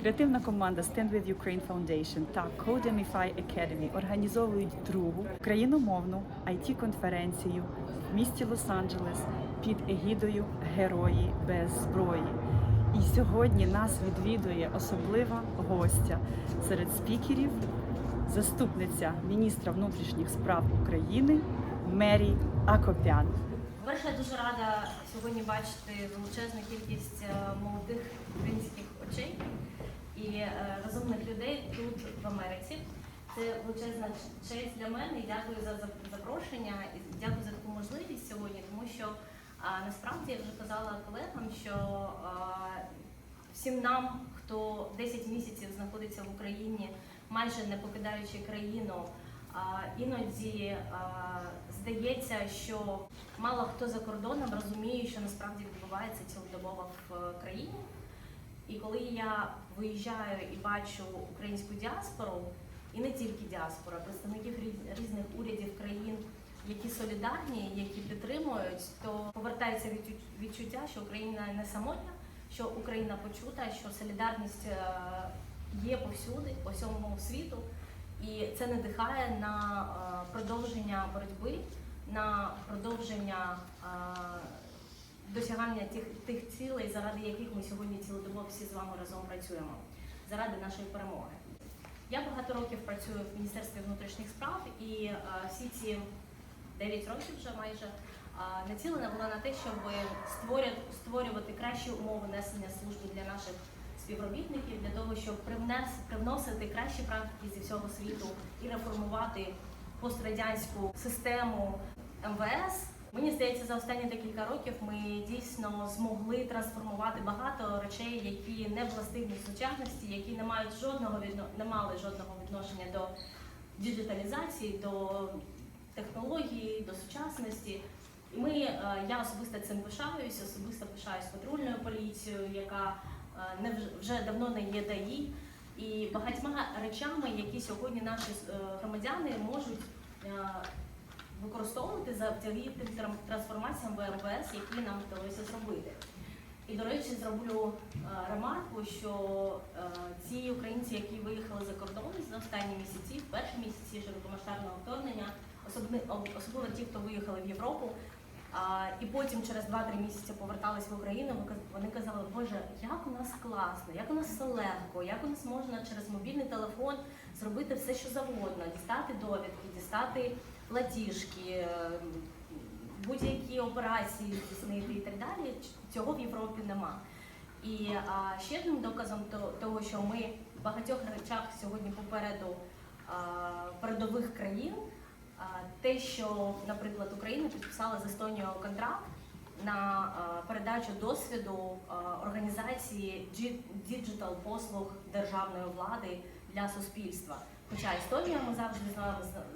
Креативна команда Stand with Ukraine Foundation та Codemify Academy організовують другу україномовну it конференцію в місті Лос-Анджелес під егідою Герої без зброї. І сьогодні нас відвідує особлива гостя серед спікерів, заступниця міністра внутрішніх справ України Мері Акопян. Перше, дуже рада сьогодні бачити величезну кількість е, молодих українських очей і е, розумних людей тут в Америці. Це величезна честь для мене. Дякую за за- запрошення і дякую за таку можливість сьогодні, тому що насправді я вже казала колегам, що всім нам, хто 10 місяців знаходиться в Україні, майже не покидаючи країну, іноді здається, що мало хто за кордоном розуміє, що насправді відбувається цілодобово в е, країні. І коли я виїжджаю і бачу українську діаспору, і не тільки діаспора, представників різних урядів країн, які солідарні, які підтримують, то повертається відчуття, що Україна не самотня, що Україна почута, що солідарність е, є повсюди, по всьому світу, і це надихає на е, продовження боротьби, на продовження е, досягання тих, тих цілей, заради яких ми сьогодні цілодобово всі з вами разом працюємо, заради нашої перемоги. Я багато років працюю в Міністерстві внутрішніх справ і е, всі ці 9 років вже майже е, націлена була на те, щоб створювати, створювати кращі умови несення служби для наших співробітників, для того, щоб привнес, привносити кращі практики зі всього світу і реформувати пострадянську систему МВС. Мені здається, за останні декілька років ми дійсно змогли трансформувати багато речей, які не властиві сучасності, які не мають жодного відно... не мали жодного відношення до діджиталізації, до технології, до сучасності. І ми, е, я особисто цим пишаюсь, особисто пишаюсь патрульною поліцією, яка е, не вж- вже давно не є ДАІ, і багатьма речами, які сьогодні наші е, громадяни можуть використовувати завдяки тим трансформаціям в МВС, які нам вдалося зробити. І, до речі, зроблю е, ремарку, що е, ці українці, які виїхали за кордон за останні місяці, в перші місяці широкомасштабного вторгнення, особливо, ті, хто виїхали в Європу, і потім через 2-3 місяці повертались в Україну, вони казали, Боже, як у нас класно, як у нас все легко, як у нас можна через мобільний телефон зробити все, що завгодно, дістати довідки, дістати платіжки, е, будь-які операції здійснити і так далі. Цього в Європі нема. І а, ще одним доказом того, що ми в багатьох речах сьогодні попереду а, передових країн, а, те, що, наприклад, Україна підписала з Естонією контракт на передачу досвіду організації діджитал послуг державної влади для суспільства. Хоча Естонія ми завжди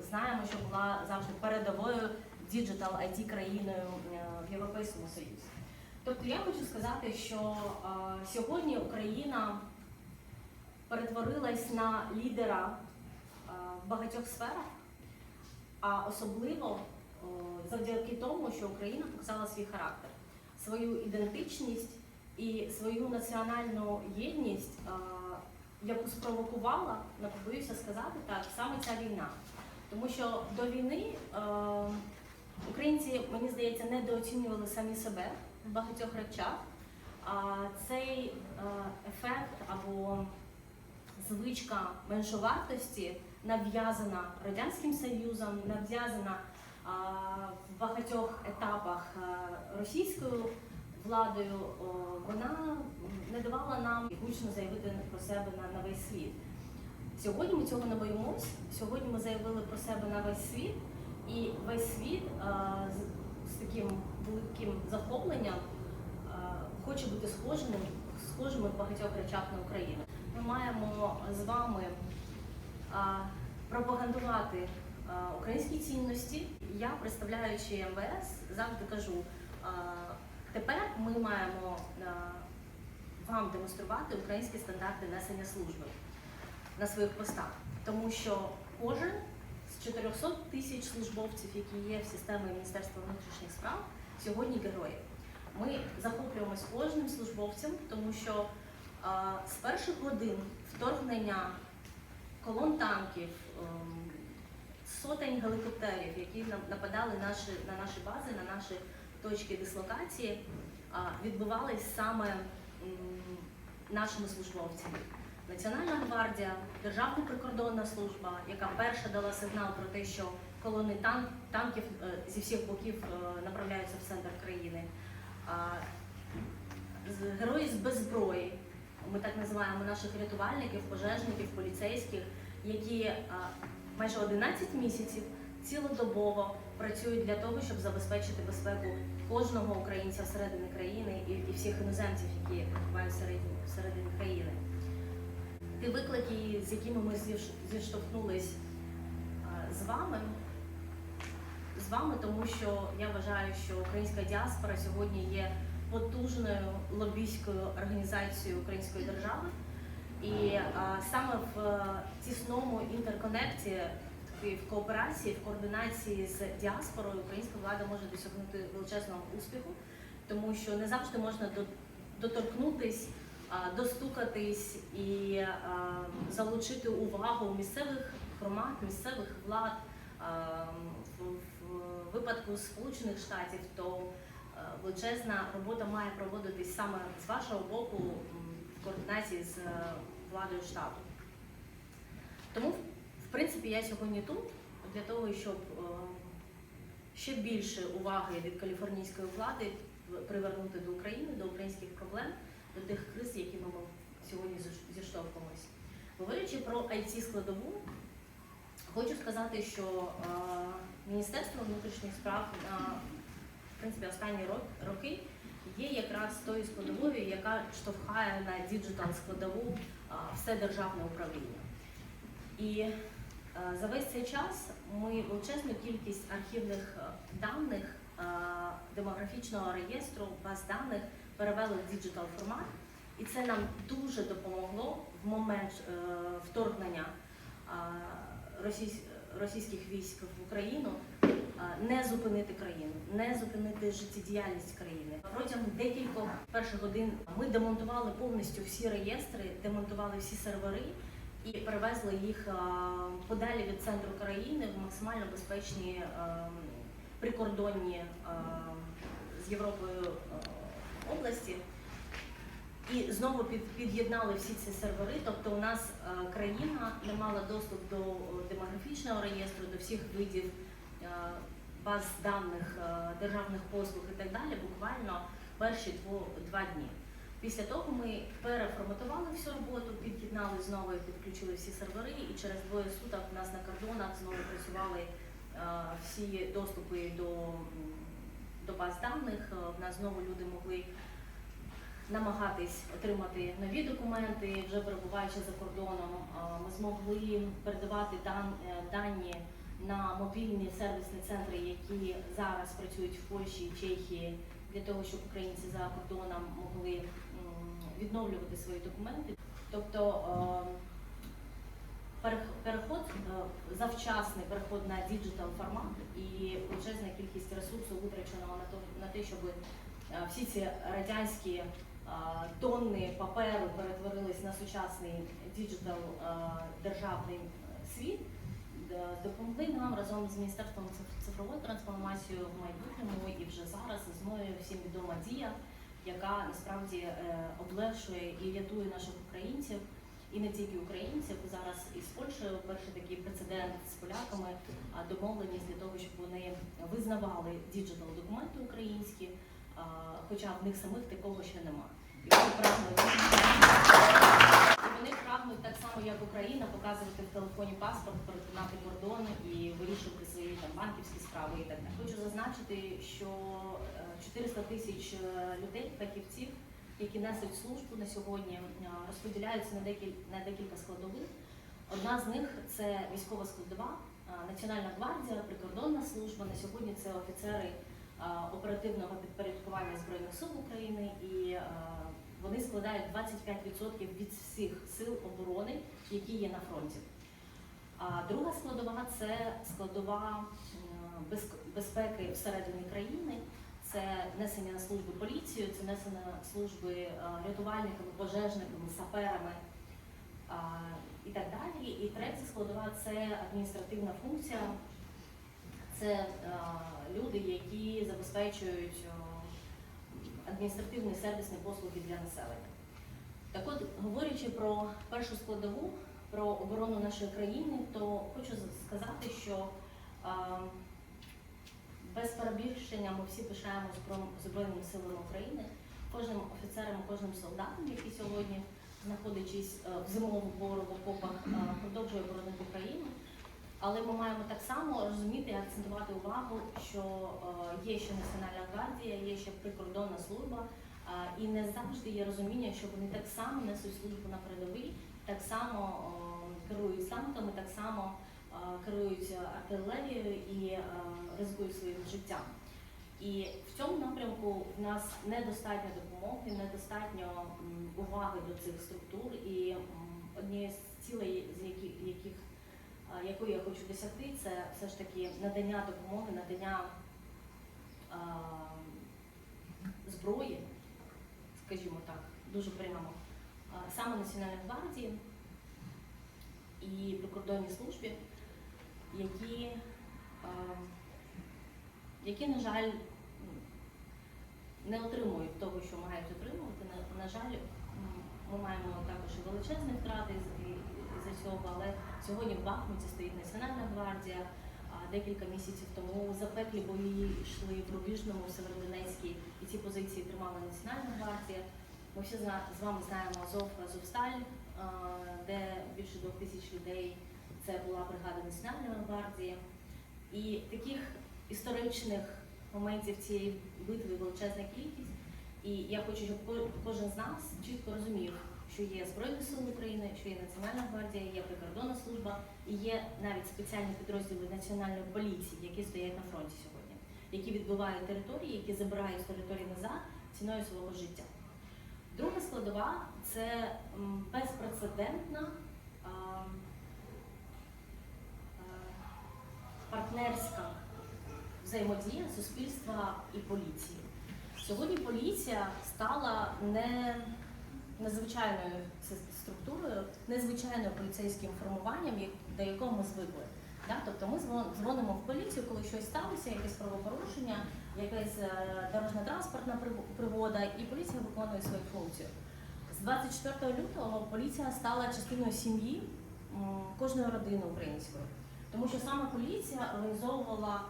знаємо, що була завжди передовою діджитал it країною е, в Європейському Союзі. Тобто я хочу сказати, що е, сьогодні Україна перетворилась на лідера е, в багатьох сферах, а особливо завдяки тому, що Україна показала свій характер, свою ідентичність і свою національну єдність, яку спровокувала, не побоюся сказати так, саме ця війна. Тому що до війни е, українці, мені здається, недооцінювали самі себе в багатьох речах. А цей е, ефект або звичка меншовартості нав'язана Радянським Союзом, нав'язана а, в багатьох етапах е, російською владою, вона не давала нам гучно заявити про себе на, на весь світ. Сьогодні ми цього не боїмось. Сьогодні ми заявили про себе на весь світ, і весь світ з, з таким великим захопленням хоче бути схожими, схожими в багатьох речах на Україну. Ми маємо з вами пропагандувати українські цінності. Я, представляючи МВС, завжди кажу, тепер ми маємо е, вам демонструвати українські стандарти несення служби на своїх постах, тому що кожен з 400 тисяч службовців, які є в системі Міністерства внутрішніх справ, сьогодні герої. Ми захоплюємось кожним службовцем, тому що А, З перших годин вторгнення колон танків, ем, сотень гелікоптерів, які на- нападали наші, на наші бази, на наші точки дислокації, відбувались саме нашими службовцями. Національна гвардія, Державна прикордонна служба, яка перша дала сигнал про те, що колони тан- танків е, зі всіх боків е, направляються в центр країни. Герої з без зброї, ми так називаємо наших рятувальників, пожежників, поліцейських, які майже 11 місяців цілодобово працюють для того, щоб забезпечити безпеку кожного українця всередині країни і, і всіх іноземців, які перебувають всередині, країни. Ті виклики, з якими ми зіш- зіштовхнулись з вами, з вами, тому що я вважаю, що українська діаспора сьогодні є потужною лобійською організацією української держави. І а, саме в е, тісному інтерконекті, такій в кооперації, в координації з діаспорою українська влада може досягнути величезного успіху, тому що не завжди можна доторкнутись, достукатись і залучити увагу місцевих громад, місцевих влад. В, випадку Сполучених Штатів, то величезна робота має проводитись саме з вашого боку в координації з владою штату. Тому, принципі, я сьогодні тут для того, щоб е, ще більше уваги від каліфорнійської влади привернути до України, до українських проблем, до тих криз, якими ми сьогодні зіш- зіштовхуємось. Говорячи про it складову хочу сказати, що е, Міністерство внутрішніх справ на в принципі, останні роки є якраз тою складовою, яка штовхає на діджитал складову все державне управління. І е, за весь цей час ми величезну кількість архівних е, даних е, демографічного реєстру баз даних перевели в діджитал формат, і це нам дуже допомогло в момент е, вторгнення е, російських військ в Україну не зупинити країну, не зупинити життєдіяльність країни. Протягом декількох перших годин ми демонтували повністю всі реєстри, демонтували всі сервери і перевезли їх подалі від центру країни в максимально безпечні прикордонні з Європою області. І знову під'єднали всі ці сервери. Тобто у нас е, країна не мала доступ до е, демографічного реєстру, до всіх видів е, баз даних, е, державних послуг і так далі, буквально перші два дні. Після того ми переформатували всю роботу, під'єднали знову підключили всі сервери, і через двоє суток у нас на кордонах знову працювали е, всі доступи до, до баз даних. Е, В нас знову люди могли намагатись отримати нові документи, вже перебуваючи за кордоном. Ми змогли передавати е, дані на мобільні сервісні центри, які зараз працюють в Польщі і Чехії, для того, щоб українці за кордоном могли відновлювати свої документи. Тобто е, переход, е, завчасний переход на діджитал формат і величезна кількість ресурсу витраченого на то на те, щоб е, всі ці радянські е, тонни паперу перетворились на сучасний діджитал державний світ. Допомогли нам разом з міністерством циф- цифрової трансформації в майбутньому і вже зараз мною всім відома дія, яка насправді е, облегшує і рятує наших українців, і не тільки українців. Зараз із Польщею перший такий прецедент з поляками, домовленість для того, щоб вони визнавали діджитал документи українські, хоча в них самих такого ще нема. І вони прагнуть і вони прагнуть так само, як Україна, показувати в телефоні паспорт, перетинати кордон і вирішувати свої там банківські справи і так далі. Хочу зазначити, що е, 400 тисяч е, людей, фахівців, які несуть службу на сьогодні, е, розподіляються на декілька на декілька складових. Одна з них це військова складова, е, Національна гвардія, прикордонна служба. На сьогодні це офіцери оперативного підпорядкування збройних сил України і вони складають 25% від всіх сил оборони, які є на фронті. А друга складова це складова безпеки всередині країни. Це несення на служби поліцію, це несення на служби е, рятувальниками, пожежниками, саперами і так далі. І третя складова це адміністративна функція. Це е, люди, які забезпечують е, адміністративні сервісні послуги для населення. Так от, говорячи про першу складову, про оборону нашої країни, то хочу сказати, що без перебільшення ми всі пишаємось про Збройними силами України, кожним офіцером, кожним солдатом, який сьогодні, знаходячись е, в зимову пору в окопах, е, продовжує боронити країну. Але ми маємо так само розуміти і акцентувати увагу, що е, є ще Національна гвардія, є ще прикордонна служба, і не завжди є розуміння, що вони так само несуть службу на передовій, так само керують танками, так само керують артилерією і е, ризикують своїм життям. І в цьому напрямку в нас недостатньо допомоги, недостатньо уваги до цих структур. І однією з цілей, з яких, яких а, якої я хочу досягти, це все ж таки надання допомоги, надання а, зброї, скажімо так, дуже прямо, саме Національній гвардії і прикордонній службі, які, а, які, на жаль, не отримують того, що мають отримувати. На, на жаль, ми маємо також і величезні втрати з- із-за цього, але сьогодні в Бахмуті стоїть Національна гвардія. Декілька місяців тому запеклі бої йшли в Рубіжному, в Северодонецькій, і ці позиції тримала Національна гвардія. Ми всі з вами знаємо Азов, Азовсталь, де більше двох тисяч людей. Це була бригада Національної гвардії. І таких історичних моментів цієї битви величезна кількість. І я хочу, щоб кожен з нас чітко розумів, що є Збройні Сили України, що є Національна гвардія, є прикордонна служба і є навіть спеціальні підрозділи Національної поліції, які стоять на фронті сьогодні, які відбивають території, які забирають з території назад ціною свого життя. Друга складова це безпрецедентна партнерська взаємодія суспільства і поліції. Сьогодні поліція стала не незвичайною структурою, незвичайним поліцейським формуванням, до якого ми звикли. Да? Тобто ми дзвонимо в поліцію, коли щось сталося, якесь правопорушення, якась е, дорожньо-транспортна пригода, і поліція виконує свою функцію. З 24 лютого поліція стала частиною сім'ї кожної родини української, тому що саме поліція організовувала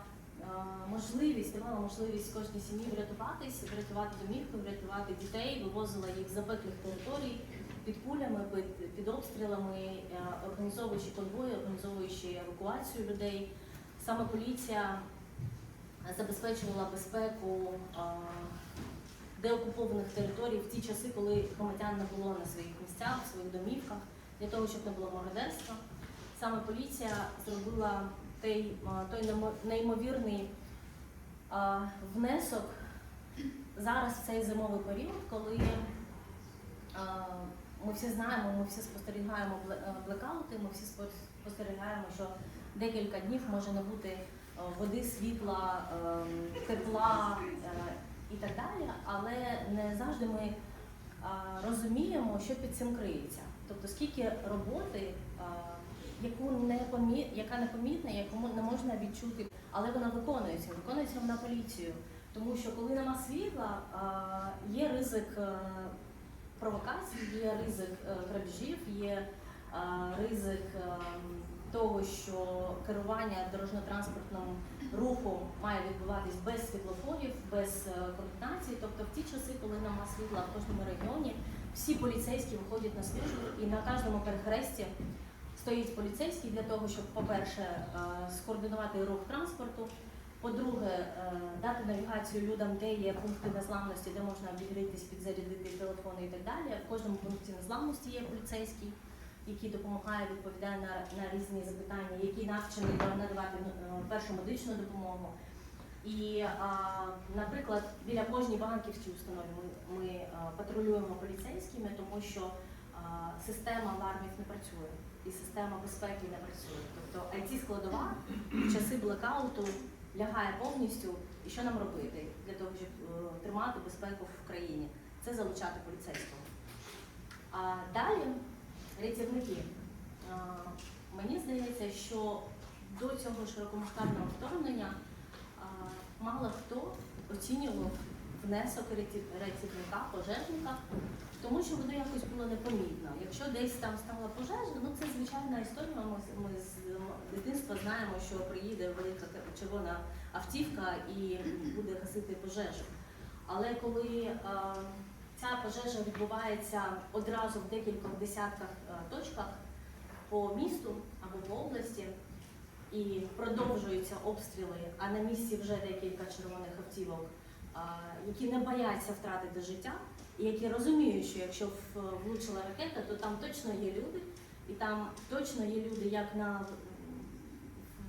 е, можливість, давала можливість кожній сім'ї врятуватись, врятувати домівки, врятувати дітей, вивозила їх з запеклих територій під кулями, під, під обстрілами, е, організовуючи конвої, організовуючи евакуацію людей. Саме поліція забезпечувала безпеку е, деокупованих територій в ті часи, коли громадян не було на своїх місцях, в своїх домівках, для того, щоб не було мародерства. Саме поліція зробила той, той неймовірний внесок зараз в цей зимовий період, коли ми всі знаємо, ми всі спостерігаємо блекаути, ми всі спо- спостерігаємо, що декілька днів може не бути води, світла, тепла і так далі, але не завжди ми розуміємо, що під цим криється. Тобто скільки роботи, яку не помі... яка непомітна, яку не можна відчути, але вона виконується, виконується вона поліцією. Тому що коли нема світла, є ризик е, провокацій, є ризик е, грабежів, є ризик е, того, що керування дорожньо-транспортним рухом має відбуватись без світлофорів, без координації. Тобто в ті часи, коли нема світла в кожному регіоні, всі поліцейські виходять на службу і на кожному перехресті стоїть поліцейський для того, щоб, по-перше, е, скоординувати рух транспорту. По-друге, е, дати навігацію людям, де є пункти незламності, де можна обігрітись, підзарядити телефони і так далі. В кожному пункті незламності є поліцейський, який допомагає, відповідає на, на різні запитання, який навчений надавати е, першу медичну допомогу. І, наприклад, біля кожній банківській установі ми, ми патрулюємо поліцейськими, тому що система алармів не працює і система безпеки не працює. Тобто it складова в часи блекауту лягає повністю. І що нам робити для того, щоб е, тримати безпеку в країні? Це залучати поліцейського. А далі рятівники. А, Мені здається, що до цього широкомасштабного вторгнення а, мало хто оцінював внесок рятівника, пожежника, тому що воно якось було непомітно. Якщо десь там стала пожежа, ну це звичайна історія. Ми, з- дитинства знаємо, що приїде велика червона автівка і буде гасити пожежу. Але коли ця пожежа відбувається одразу в декількох десятках точках по місту або по області, і продовжуються обстріли, а на місці вже декілька червоних автівок, які не бояться втратити життя, і які розуміють, що якщо влучила ракета, то там точно є люди, і там точно є люди як на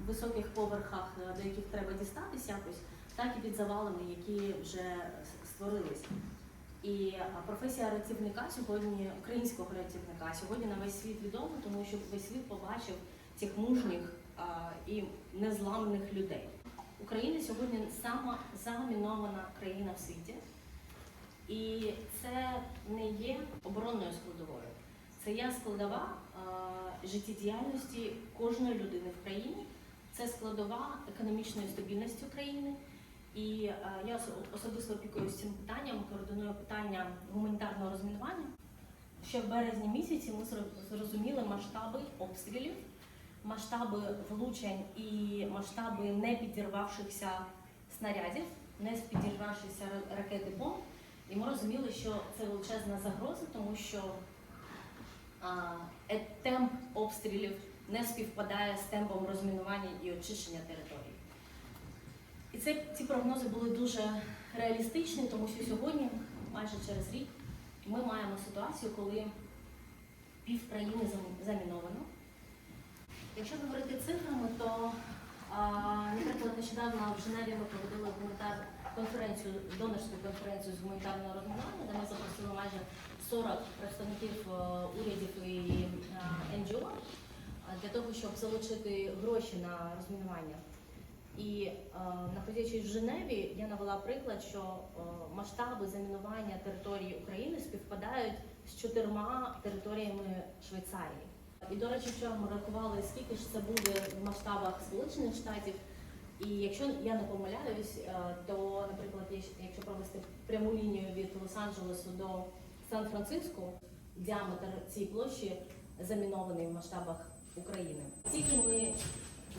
високих поверхах, е, до яких треба дістатись якось, так і під завалами, які вже с- створились. І професія рятівника сьогодні, українського рятівника, сьогодні на весь світ відома, тому що весь світ побачив цих мужніх і незламних людей. Україна сьогодні сама замінована країна в світі, і це не є оборонною складовою. Це є складова життєдіяльності кожної людини в країні. Це складова економічної стабільності України. І я осо- особисто опікуюся цим питанням, координую питання гуманітарного розмінування. Ще в березні місяці ми зрозуміли масштаби обстрілів, масштаби влучень і масштаби не підірвавшихся снарядів, не підірвавшихся ракети бомб. І ми розуміли, що це величезна загроза, тому що а, е, темп обстрілів не співпадає з темпом розмінування і очищення території. І це, ці прогнози були дуже реалістичні, тому що сьогодні, майже через рік, ми маємо ситуацію, коли пів країни заміновано. Якщо говорити цифрами, то, наприклад, нещодавно в Женеві ми проводили гуманітарну конференцію, донорську конференцію з гуманітарного розмінування, де ми запросили майже 40 представників е, урядів і е, НГО для того, щоб залучити гроші на розмінування. І е, знаходячись в Женеві, я навела приклад, що масштаби замінування території України співпадають з чотирма територіями Швейцарії. І до речі, вчора ми рахували, скільки ж це буде в масштабах Сполучених Штатів. І якщо я не помиляюсь, е, то, наприклад, якщо провести пряму лінію від Лос-Анджелесу до Сан-Франциско, діаметр цієї площі замінований в масштабах України. Тільки ми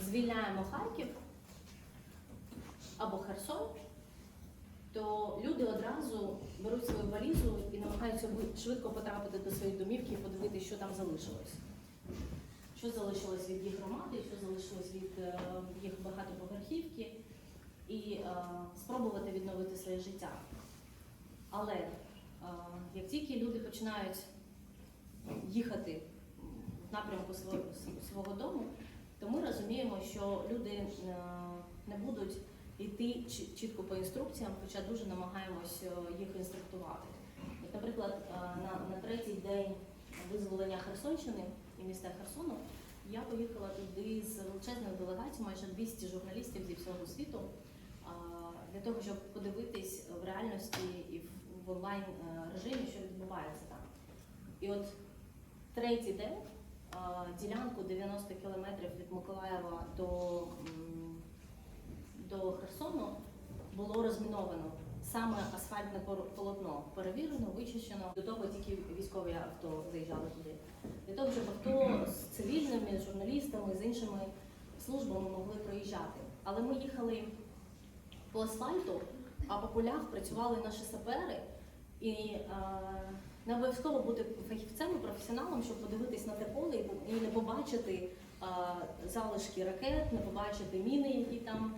звільняємо Харків або Херсон, то люди одразу беруть свою валізу і намагаються швидко потрапити до своєї домівки і подивитися, що там залишилось. Що залишилось від їх громади, що залишилось від е, їх багатоповерхівки, і е, спробувати відновити своє життя. Але е, як тільки люди починають їхати в напрямку свого, свого дому, то ми розуміємо, що люди не будуть йти чітко по інструкціям, хоча дуже намагаємось їх інструктувати. Наприклад, на, на третій день визволення Херсонщини і міста Херсону я поїхала туди з величезною делегацією, майже 200 журналістів зі всього світу, для того, щоб подивитись в реальності і в- онлайн е, режимі, що відбувається там. І от третій день ділянку 90 кілометрів від Миколаєва до, до Херсону було розміновано. Саме асфальтне полотно перевірено, вичищено. До того тільки військові авто заїжджали туди. Для того, щоб авто з цивільними, з журналістами, з іншими службами могли проїжджати. Але ми їхали по асфальту, а по полях працювали наші сапери. І е, не обов'язково бути фахівцем і професіоналом, щоб подивитись на те поле і не побачити е, залишки ракет, не побачити міни, які там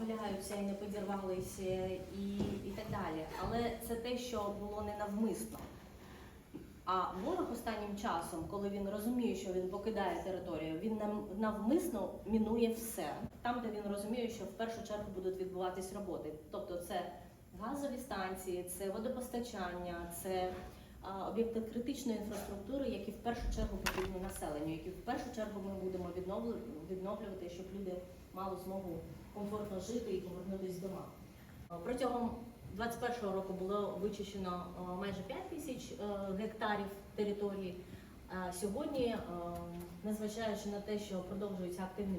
валяються і не підірвалися, і, і так далі. Але це те, що було ненавмисно. А ворог останнім часом, коли він розуміє, що він покидає територію, він навмисно мінує все там, де він розуміє, що в першу чергу будуть відбуватись роботи. Тобто це газові станції, це водопостачання, це а, об'єкти критичної інфраструктури, які в першу чергу потрібні населенню, які в першу чергу ми будемо відновлювати, щоб люди мали змогу комфортно жити і повернутися дома. А, Протягом 2021 року було вичищено майже 5 тисяч е, гектарів території. Сьогодні, е, незважаючи на те, що продовжуються активні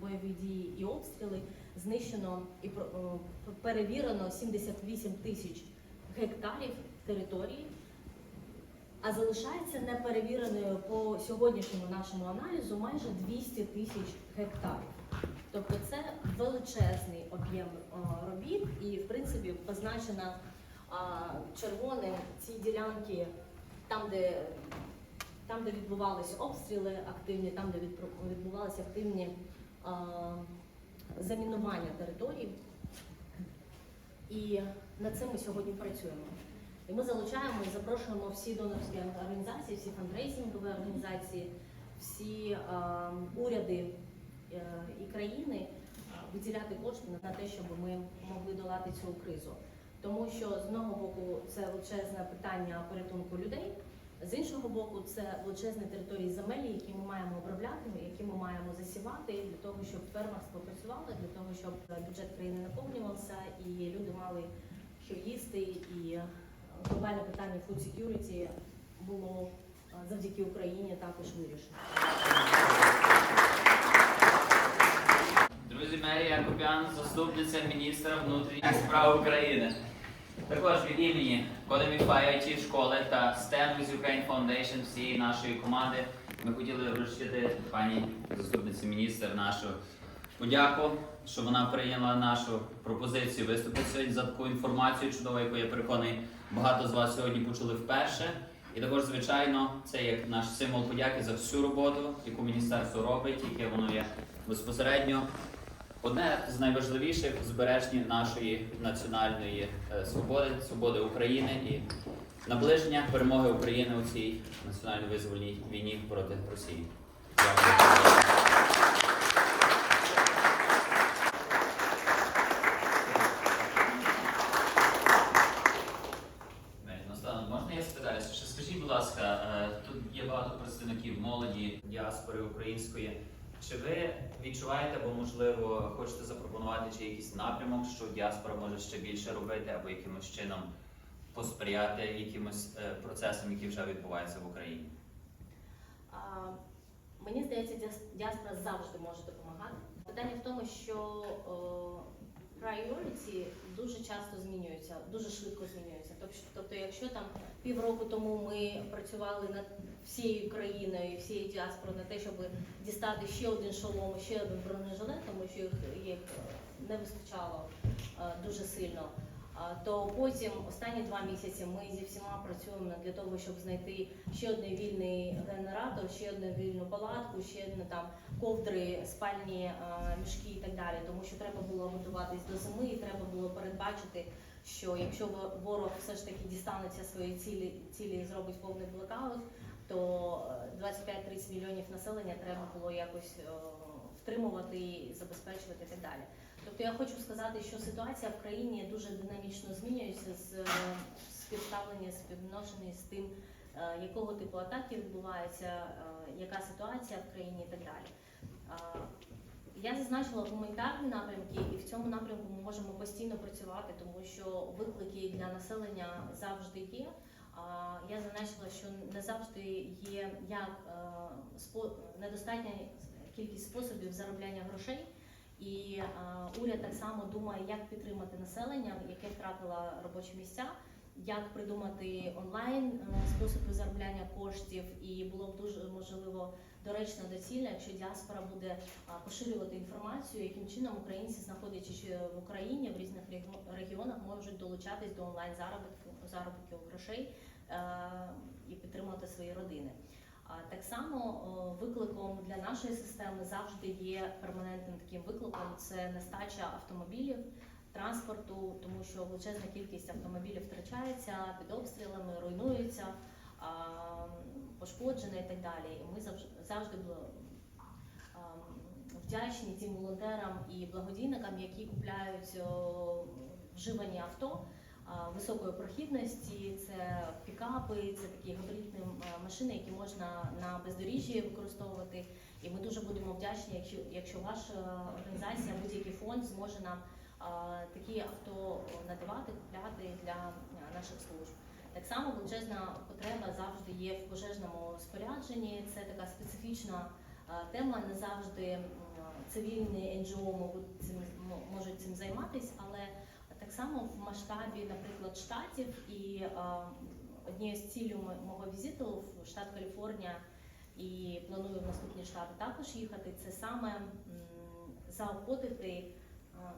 бойові, дії і обстріли, знищено і е, перевірено 78 тисяч гектарів території, а залишається неперевіреною по сьогоднішньому нашому аналізу майже 200 тисяч гектарів. Тобто це величезний об'єм е, робіт, і в принципі позначена червоним ці ділянки там, де, там, де відбувалися обстріли активні, там, де відбувалися активні замінування територій. І над цим ми сьогодні працюємо. І ми залучаємо і запрошуємо всі донорські організації, всі фандрейзингові організації, всі е, уряди е, і країни виділяти кошти на те, щоб ми могли долати цю кризу. Тому що з одного боку це величезне питання порятунку людей, з іншого боку, це величезні території земель, які ми маємо обробляти, які ми маємо засівати для того, щоб фермерство працювало, для того, щоб бюджет країни наповнювався і люди мали що їсти, і глобальне питання food security було е, завдяки Україні також вирішено. Друзі, Мерія Копян, заступниця міністра внутрішніх справ України. Також від імені IT школи та STEM with Ukraine Foundation всієї нашої команди ми хотіли вручити пані заступниці міністра нашу подяку, що вона прийняла нашу пропозицію виступити сьогодні за таку інформацію чудову, яку я переконаний, багато з вас сьогодні почули вперше. І також, звичайно, це як наш символ подяки за всю роботу, яку міністерство робить, яке воно є безпосередньо Одне з найважливіших збереження нашої національної е, свободи, свободи України і наближення перемоги України у цій національно визвольній війні проти Росії. Дякую. Мері, Наостанок, можна я спитаюся? Ще скажіть, будь ласка, е, тут є багато представників молоді, діаспори української. Чи ви відчуваєте або можливо хочете запропонувати чи якийсь напрямок, що діаспора може ще більше робити, або якимось чином посприяти якимось е, процесам, які вже відбуваються в Україні? А, Мені здається, діаспора завжди може допомагати. Питання в тому, що о, priority дуже часто змінюються, дуже швидко змінюються. Тобто, якщо там півроку тому ми працювали над всією країною, всією діаспорою на те, щоб дістати ще один шолом, ще один бронежилет, тому що їх, їх не вистачало е, дуже сильно. То потім останні два місяці ми зі всіма працюємо для того, щоб знайти ще один вільний генератор, ще одну вільну палатку, ще одне там ковдри, спальні е, мішки і так далі. Тому що треба було готуватись до зими, і треба було передбачити, що якщо ворог все ж таки дістанеться своєї цілі, цілі і зробить повний блекаут, то е, 25-30 мільйонів населення треба було якось е, втримувати і забезпечувати і так далі. Тобто я хочу сказати, що ситуація в країні дуже динамічно змінюється з е, співставлення, співвідношення з тим, е, якого типу атаки відбуваються, е, яка ситуація в країні і так далі. Я зазначила гуманітарні напрямки, і в цьому напрямку ми можемо постійно працювати, тому що виклики для населення завжди є. Я зазначила, що не завжди є як недостатня кількість способів заробляння грошей. І е, уряд так само думає, як підтримати населення, яке втратило робочі місця, як придумати онлайн е, способи заробляння коштів, і було б дуже можливо доречно доцільно, якщо діаспора буде а, поширювати інформацію, яким чином українці, знаходячись е, в Україні в різних регіо- регіонах, можуть долучатись до онлайн заробітків заробітків грошей е, і підтримувати свої родини. Так само викликом для нашої системи завжди є перманентним таким викликом це нестача автомобілів, транспорту, тому що величезна кількість автомобілів втрачається під обстрілами, руйнується, пошкоджена і так далі. І ми завжди були вдячні тим волонтерам і благодійникам, які купляють вживані авто. Високої прохідності, це пікапи, це такі габаритні машини, які можна на бездоріжжі використовувати. І ми дуже будемо вдячні, якщо, якщо ваша організація, будь-який фонд зможе нам такі авто надавати, купляти для наших служб. Так само величезна потреба завжди є в пожежному спорядженні. Це така специфічна тема. Не завжди цивільні НГО можуть цим, займатися, але само в масштабі, наприклад, штатів і а, однією з цілей мо- мого візиту в штат Каліфорнія і планую в наступні штати також їхати. Це саме м, заохотити а,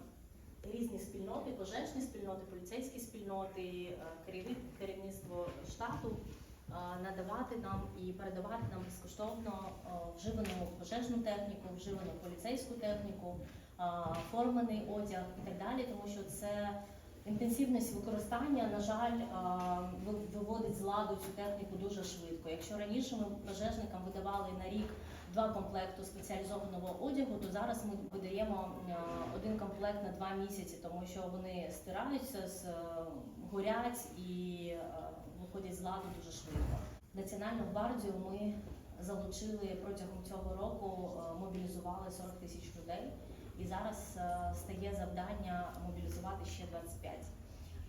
різні спільноти, пожежні спільноти, поліцейські спільноти, е, керівництво штату е, надавати нам і передавати нам безкоштовно е, вживану пожежну техніку, вживану поліцейську техніку, форманий одяг і так далі, тому що це. Інтенсивність використання, на жаль, виводить з ладу цю техніку дуже швидко. Якщо раніше ми пожежникам видавали на рік два комплекти спеціалізованого одягу, то зараз ми видаємо один комплект на два місяці, тому що вони стираються, е, горять і е, виходять з ладу дуже швидко. Національну гвардію ми залучили протягом цього року, е, мобілізували 40 тисяч людей, і зараз е, стає завдання мобілізувати ще 25.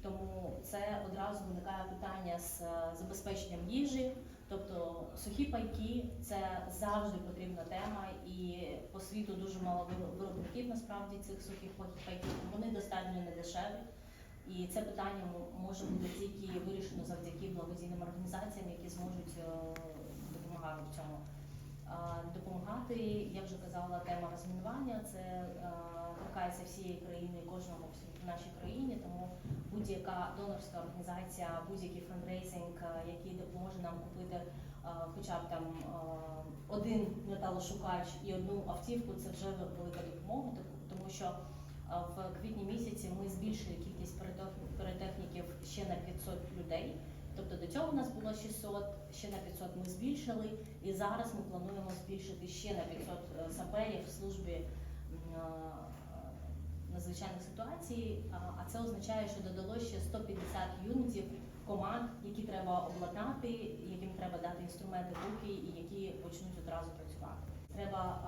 Тому це одразу виникає питання з е, забезпеченням їжі, тобто сухі пайки це завжди потрібна тема, і по світу дуже мало виробників насправді цих сухих пай- пайків. Вони достатньо недешеві. І це питання може бути тільки вирішено завдяки благодійним організаціям, які зможуть е, допомагати в цьому. А, Допомагати, я вже казала, тема розмінування це е, торкається всієї країни, кожного в нашій країні. Тому будь-яка донорська організація, будь-який фандрейзинг, е, який допоможе нам купити е, хоча б там е, один металошукач і одну автівку, це вже велика допомога, тому що е, в квітні місяці ми збільшили кількість перетех- перетехніків ще на 500 людей. Тобто до цього у нас було 600, ще на 500 ми збільшили, і зараз ми плануємо збільшити ще на 500 е, саперів в службі е, надзвичайних ситуацій. А- це означає, що додалося ще 150 юнітів команд, які треба обладнати, яким треба дати інструменти руки і які почнуть одразу працювати. Треба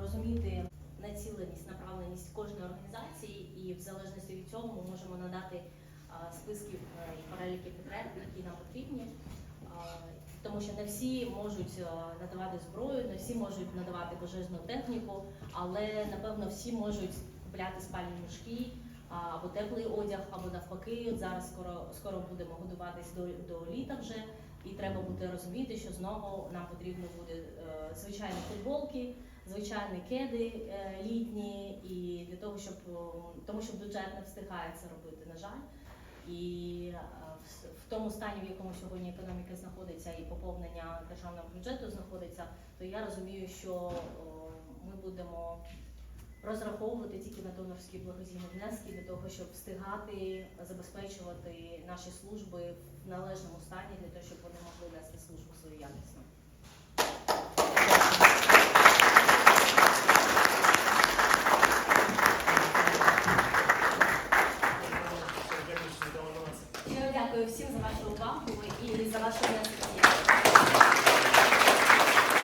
розуміти націленість, направленість кожної організації, і в залежності від цього ми можемо надати списків е, і переліки потреб, які нам потрібні. Тому що не всі можуть е, надавати зброю, не всі можуть надавати пожежну техніку, але напевно всі можуть купляти спальні мішки або теплий одяг, або навпаки. Зараз скоро скоро будемо готуватись до, до літа вже, і треба буде розуміти, що знову нам потрібно буде е, звичайні футболки, звичайні кеди літні, і для того, щоб тому, що бюджет не встигає це робити, на жаль. І е, в- тому стані, в якому сьогодні економіка знаходиться і поповнення державного бюджету знаходиться, то я розумію, що ми будемо розраховувати тільки на донорські благодійні внески для того, щоб встигати забезпечувати наші служби в належному стані, для того, щоб вони могли нести службу свою якісно. Дякую, що задали на нас. Щиро дякую всім за вашу увагу і за вашу внесок